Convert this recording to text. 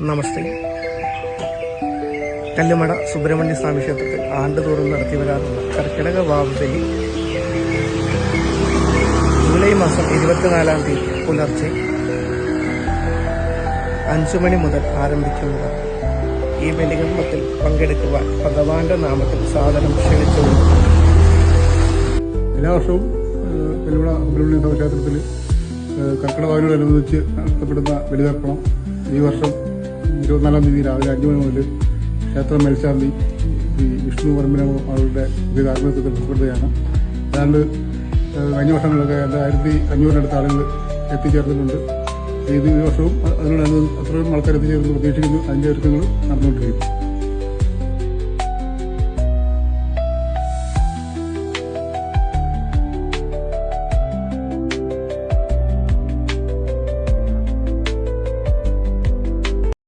നമസ്തേ. കല്ലുമട സുബ്രഹ്മണ്യ സ്വാമി ക്ഷേത്രത്തിൽ ആണ്ടുതോറും നടത്തി വരാറുള്ള കർക്കിടക വാവുബലി ജൂലൈ മാസം ഇരുപത്തിനാലാം തീയതി പുലർച്ചെ അഞ്ചു മണി മുതൽ ആരംഭിക്കുന്നതാണ് ഈ ബലികർമ്മത്തിൽ പങ്കെടുക്കുവാൻ ഭഗവാന്റെ നാമത്തിൽ സാധനം ക്ഷണിച്ചുകൊണ്ട് എല്ലാ വർഷവും കല്ലുമട സുബ്രഹ്മണ്യ സ്വാമി ക്ഷേത്രത്തിൽ കർക്കിടക വാവിനോടനുബന്ധിച്ച് നടത്തപ്പെടുന്ന ബലിതർപ്പണം ഈ വർഷം ഇരുപത്തിനാലാം തീയതി രാവിലെ അഞ്ചു മണി മുതൽ ക്ഷേത്രം മേൽശാന്തി ശ്രീ വിഷ്ണു വർമ്മന അവരുടെ ഗതാഗതത്തിൽ ഉൾപ്പെടുത്തുകയാണ് ഏതാണ്ട് ഏഹ്, കഴിഞ്ഞ വർഷങ്ങളൊക്കെ ഏതാണ്ട് ആയിരത്തി അഞ്ഞൂറിനടുത്ത് ആളുകൾ എത്തിച്ചേർന്നിട്ടുണ്ട്. ഏത് വർഷവും അതിനോട് അത്രയും ആൾക്കാർ എത്തിച്ചേർന്ന് പ്രതീക്ഷിക്കുന്നു. അതിന്റെ ഒരുക്കങ്ങൾ നടന്നുകൊണ്ടിരിക്കുന്നു.